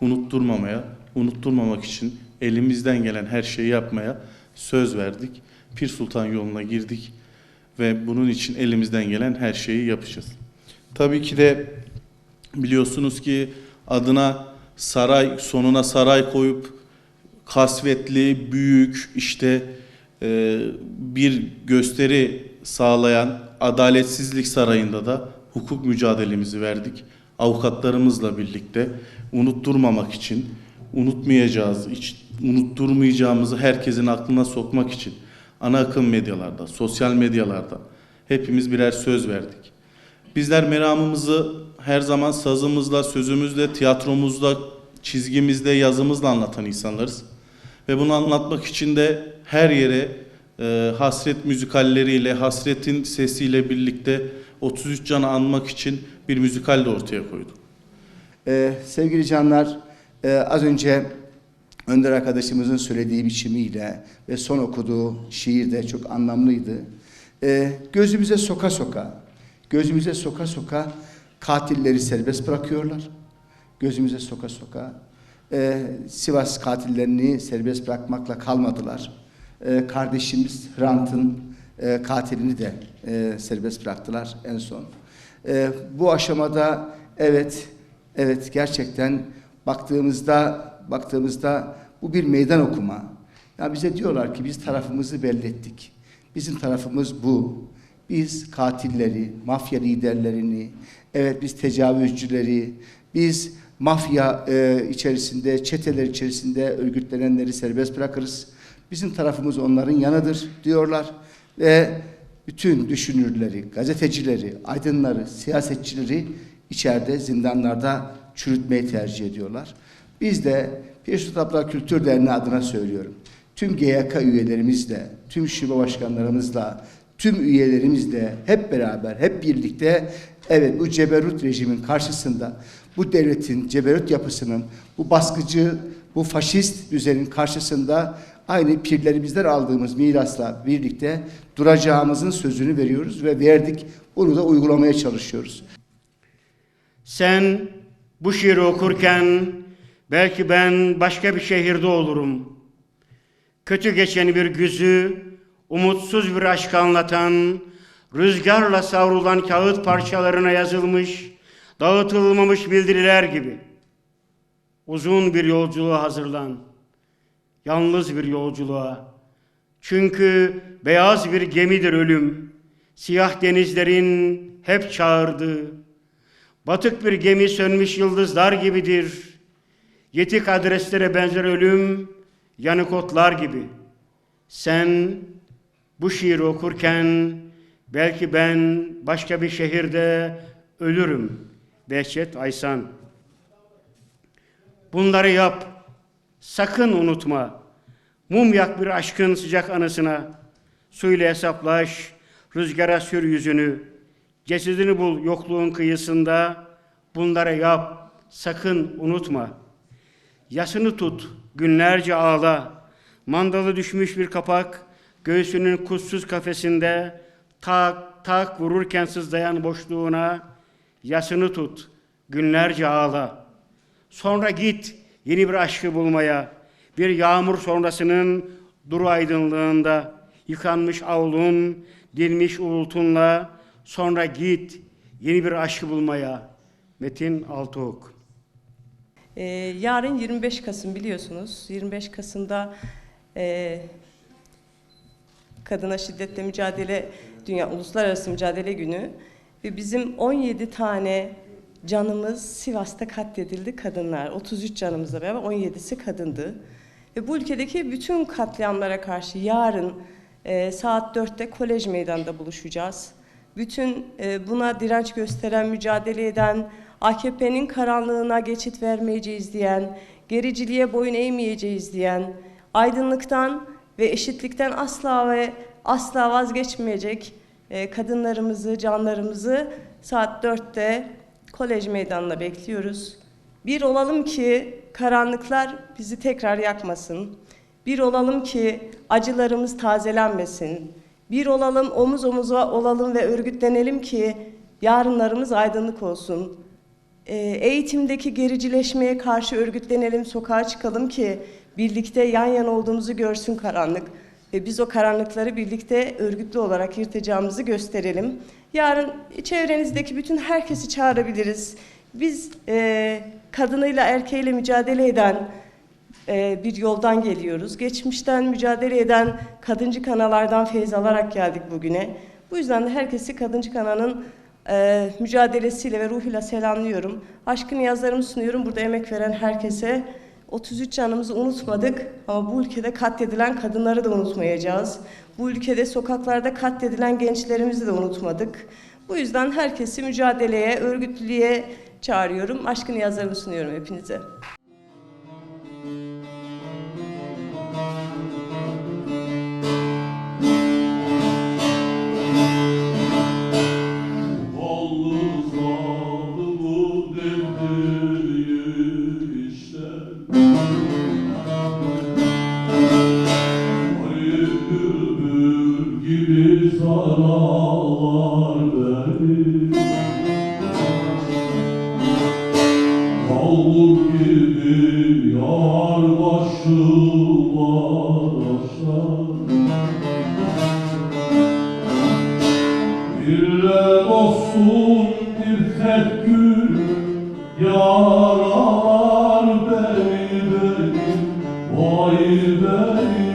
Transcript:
unutturmamaya, unutturmamak için elimizden gelen her şeyi yapmaya söz verdik. Pir Sultan yoluna girdik ve bunun için elimizden gelen her şeyi yapacağız. Tabii ki de biliyorsunuz ki adına saray sonuna saray koyup kasvetli, büyük işte e, bir gösteri sağlayan Adaletsizlik Sarayı'nda da hukuk mücadelemizi verdik. Avukatlarımızla birlikte unutturmamak için, unutmayacağız, hiç unutturmayacağımızı herkesin aklına sokmak için ana akım medyalarda, sosyal medyalarda hepimiz birer söz verdik. Bizler meramımızı her zaman sazımızla, sözümüzle, tiyatromuzla, çizgimizle, yazımızla anlatan insanlarız. Ve bunu anlatmak için de her yere e, hasret müzikalleriyle, hasretin sesiyle birlikte 33 canı anmak için bir müzikal de ortaya koyduk. Ee, sevgili canlar, e, az önce Önder arkadaşımızın söylediği biçimiyle ve son okuduğu şiir de çok anlamlıydı. Ee, gözümüze soka soka, gözümüze soka soka katilleri serbest bırakıyorlar. Gözümüze soka soka. Ee, Sivas katillerini serbest bırakmakla kalmadılar. Ee, kardeşimiz Hrant'ın e, katilini de e, serbest bıraktılar en son. Ee, bu aşamada evet Evet gerçekten baktığımızda baktığımızda bu bir meydan okuma. Ya bize diyorlar ki biz tarafımızı belli ettik. Bizim tarafımız bu. Biz katilleri, mafya liderlerini, evet biz tecavüzcüleri, biz mafya e, içerisinde, çeteler içerisinde örgütlenenleri serbest bırakırız. Bizim tarafımız onların yanıdır diyorlar ve bütün düşünürleri, gazetecileri, aydınları, siyasetçileri içeride zindanlarda çürütmeyi tercih ediyorlar. Biz de Pir Sultan Kültür Derneği adına söylüyorum. Tüm GYK üyelerimizle, tüm şube başkanlarımızla, tüm üyelerimizle hep beraber, hep birlikte evet bu ceberut rejimin karşısında, bu devletin ceberut yapısının, bu baskıcı, bu faşist düzenin karşısında aynı pirlerimizden aldığımız mirasla birlikte duracağımızın sözünü veriyoruz ve verdik. Bunu da uygulamaya çalışıyoruz. Sen bu şiiri okurken belki ben başka bir şehirde olurum. Kötü geçen bir güzü, umutsuz bir aşk anlatan, rüzgarla savrulan kağıt parçalarına yazılmış, dağıtılmamış bildiriler gibi. Uzun bir yolculuğa hazırlan. Yalnız bir yolculuğa. Çünkü beyaz bir gemidir ölüm. Siyah denizlerin hep çağırdığı. Batık bir gemi sönmüş yıldızlar gibidir. Yetik adreslere benzer ölüm, yanık otlar gibi. Sen bu şiiri okurken belki ben başka bir şehirde ölürüm. Behçet Aysan. Bunları yap. Sakın unutma. Mum yak bir aşkın sıcak anısına. Suyla hesaplaş, rüzgara sür yüzünü. Cesedini bul yokluğun kıyısında. Bunları yap, sakın unutma. Yasını tut, günlerce ağla. Mandalı düşmüş bir kapak, göğsünün kutsuz kafesinde tak tak vururken sızlayan boşluğuna yasını tut, günlerce ağla. Sonra git yeni bir aşkı bulmaya. Bir yağmur sonrasının duru aydınlığında yıkanmış avlun, dilmiş uğultunla sonra git yeni bir aşkı bulmaya. Metin Altıok Ee, yarın 25 Kasım biliyorsunuz. 25 Kasım'da e, kadına şiddetle mücadele Dünya Uluslararası Mücadele Günü ve bizim 17 tane canımız Sivas'ta katledildi kadınlar. 33 canımızla beraber 17'si kadındı. Ve bu ülkedeki bütün katliamlara karşı yarın e, saat 4'te kolej meydanında buluşacağız. Bütün e, buna direnç gösteren, mücadele eden, AKP'nin karanlığına geçit vermeyeceğiz diyen, gericiliğe boyun eğmeyeceğiz diyen, aydınlıktan ve eşitlikten asla ve asla vazgeçmeyecek e, kadınlarımızı, canlarımızı saat 4'te kolej meydanına bekliyoruz. Bir olalım ki karanlıklar bizi tekrar yakmasın. Bir olalım ki acılarımız tazelenmesin. Bir olalım, omuz omuza olalım ve örgütlenelim ki yarınlarımız aydınlık olsun. e, eğitimdeki gericileşmeye karşı örgütlenelim, sokağa çıkalım ki birlikte yan yana olduğumuzu görsün karanlık. Ve biz o karanlıkları birlikte örgütlü olarak yırtacağımızı gösterelim. Yarın çevrenizdeki bütün herkesi çağırabiliriz. Biz e, kadınıyla erkeğiyle mücadele eden e, bir yoldan geliyoruz. Geçmişten mücadele eden kadıncı kanalardan feyz alarak geldik bugüne. Bu yüzden de herkesi kadıncı kananın e, mücadelesiyle ve ruhuyla selamlıyorum. Aşkın yazlarımı sunuyorum. Burada emek veren herkese 33 canımızı unutmadık ama bu ülkede katledilen kadınları da unutmayacağız. Bu ülkede sokaklarda katledilen gençlerimizi de unutmadık. Bu yüzden herkesi mücadeleye, örgütlülüğe çağırıyorum. Aşkın yazlarımı sunuyorum hepinize. olsun bir tek gün yarar beni beni vay beni.